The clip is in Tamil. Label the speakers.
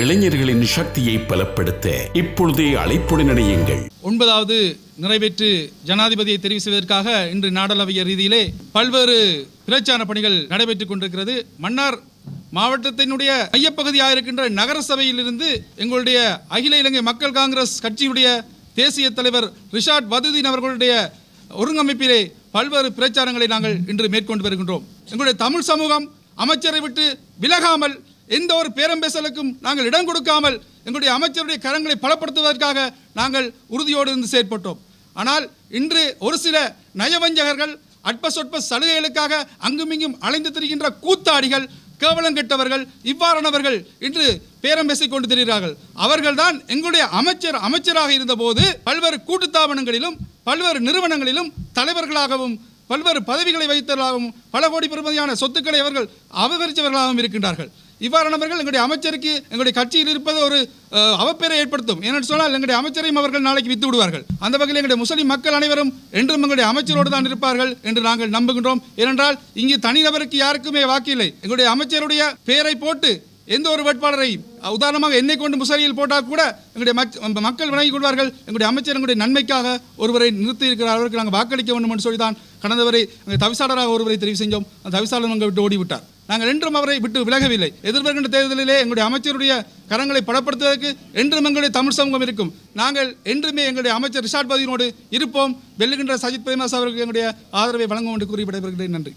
Speaker 1: இளைஞர்களின் சக்தியை பலப்படுத்த இப்பொழுதே அழைப்புடன் இணையுங்கள்.
Speaker 2: ஒன்பதாவது நிறைவேற்று ஜனாதிபதியை தெரிவு செய்வதற்காக இன்று நாடளாவிய ரீதியிலே பல்வேறு பிரச்சார பணிகள் நடைபெற்றுக் கொண்டிருக்கிறது. மன்னார் மாவட்டத்தினுடைய மையப்பகுதியாக இருக்கின்ற நகர சபையிலிருந்து எங்களுடைய அகில இலங்கை மக்கள் காங்கிரஸ் கட்சியுடைய தேசிய தலைவர் ரிஷாட் வதுதீன் அவர்களுடைய ஒருங்கமைப்பிலே பல்வேறு பிரச்சாரங்களை நாங்கள் இன்று மேற்கொண்டு வருகின்றோம். எங்களுடைய தமிழ் சமூகம் அமைச்சரை விட்டு விலகாமல் எந்த ஒரு பேரம்பேசலுக்கும் நாங்கள் இடம் கொடுக்காமல் எங்களுடைய அமைச்சருடைய கரங்களை பலப்படுத்துவதற்காக நாங்கள் உறுதியோடு இருந்து செயற்பட்டோம். ஆனால் இன்று ஒரு சில நயவஞ்சகர்கள் அற்ப சொற்ப சலுகைகளுக்காக அங்குமிங்கும் அலைந்து திரிகின்ற கூத்தாடிகள் கேவலம் கெட்டவர்கள் இவ்வாறானவர்கள் இன்று பேரம் பேசிக் கொண்டு திரிகிறார்கள். அவர்கள்தான் எங்களுடைய அமைச்சர் அமைச்சராக இருந்தபோது பல்வேறு கூட்டுத்தாபனங்களிலும் பல்வேறு நிறுவனங்களிலும் தலைவர்களாகவும் பல்வேறு பதவிகளை வைத்தவர்களாகவும் பல கோடி பெருமதியான சொத்துக்களை அவர்கள் அபகரித்தவர்களாகவும் இருக்கின்றார்கள். இவ்வாறானவர்கள் எங்களுடைய அமைச்சருக்கு எங்களுடைய கட்சியில் இருப்பது ஒரு அஹ், அவப்பெயரை ஏற்படுத்தும். ஏனென்று சொன்னால் எங்களுடைய அமைச்சரையும் அவர்கள் நாளைக்கு வித்து விடுவார்கள். அந்த வகையில் எங்களுடைய முஸ்லிம் மக்கள் அனைவரும் என்றும் எங்களுடைய அமைச்சரோடு தான் இருப்பார்கள் என்று நாங்கள் நம்புகின்றோம். ஏனென்றால் இங்கு தனிநபருக்கு யாருக்குமே வாக்கில்லை எங்களுடைய அமைச்சருடைய பெயரை போட்டு எந்த ஒரு வேட்பாளரையும் உதாரணமாக என்னை கொண்டு முசலியில் போட்டால் கூட எங்களுடைய மக்கள் விளங்கிக் கொள்வார்கள். எங்களுடைய அமைச்சர் எங்களுடைய நன்மைக்காக ஒருவரை நிறுத்தி இருக்கிறார். அவருக்கு நாங்கள் வாக்களிக்க வேண்டும் என்று சொல்லி தான் கடந்தவரை தவிசாளராக ஒருவரை தெரிவு செஞ்சோம். அந்த தவிசாளர் அங்கே விட்டு ஓடிவிட்டார். நாங்கள் என்றும் அவரை விட்டு விலகவில்லை. எதிர்வருகின்ற தேர்தலிலே எங்களுடைய அமைச்சருடைய கரங்களை பலப்படுத்துவதற்கு என்றும் எங்களுடைய தமிழ் சமூகம் இருக்கும். நாங்கள் என்றுமே எங்களுடைய அமைச்சர் ரிஷாட் பதினோடு இருப்போம். வெல்லுகின்ற சஜித் பிரேமதாஸ் அவருக்கு எங்களுடைய ஆதரவை வழங்கும் என்று கூறி விடைபெறுகிறேன். நன்றி.